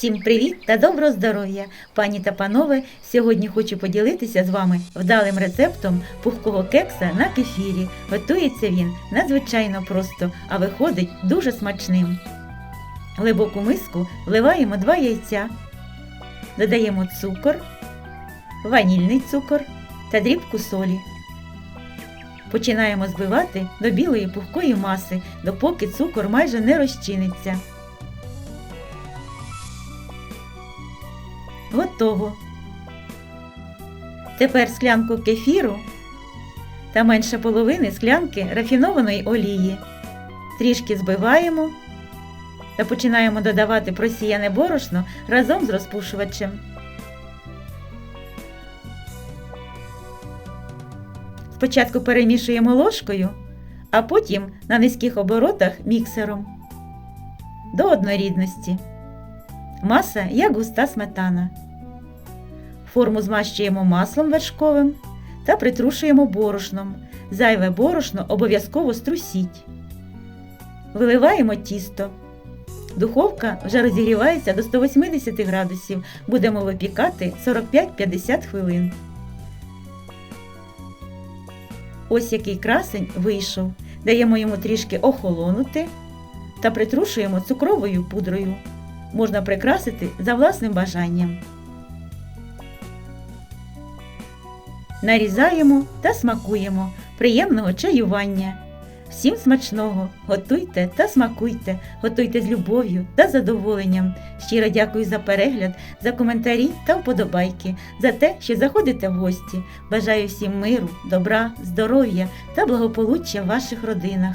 Всім привіт та доброго здоров'я! Пані та панове, сьогодні хочу поділитися з вами вдалим рецептом пухкого кекса на кефірі. Готується він надзвичайно просто, а виходить дуже смачним. Глибоку миску вливаємо 2 яйця, додаємо цукор, ванільний цукор та дрібку солі. Починаємо збивати до білої пухкої маси, допоки цукор майже не розчиниться. Готово. Тепер склянку кефіру та менше половини склянки рафінованої олії. Трішки збиваємо та починаємо додавати просіяне борошно разом з розпушувачем. Спочатку перемішуємо ложкою, а потім на низьких оборотах міксером до однорідності. Маса як густа сметана. Форму змащуємо маслом вершковим та притрушуємо борошном. Зайве борошно обов'язково струсіть. Виливаємо тісто. Духовка вже розігрівається до 180 градусів. Будемо випікати 45-50 хвилин. Ось який красень вийшов. Даємо йому трішки охолонути та притрушуємо цукровою пудрою можна прикрасити за власним бажанням. Нарізаємо та смакуємо. Приємного чаювання. Всім смачного! Готуйте та смакуйте, готуйте з любов'ю та задоволенням. Щиро дякую за перегляд, за коментарі та вподобайки, за те, що заходите в гості. Бажаю всім миру, добра, здоров'я та благополуччя в ваших родинах.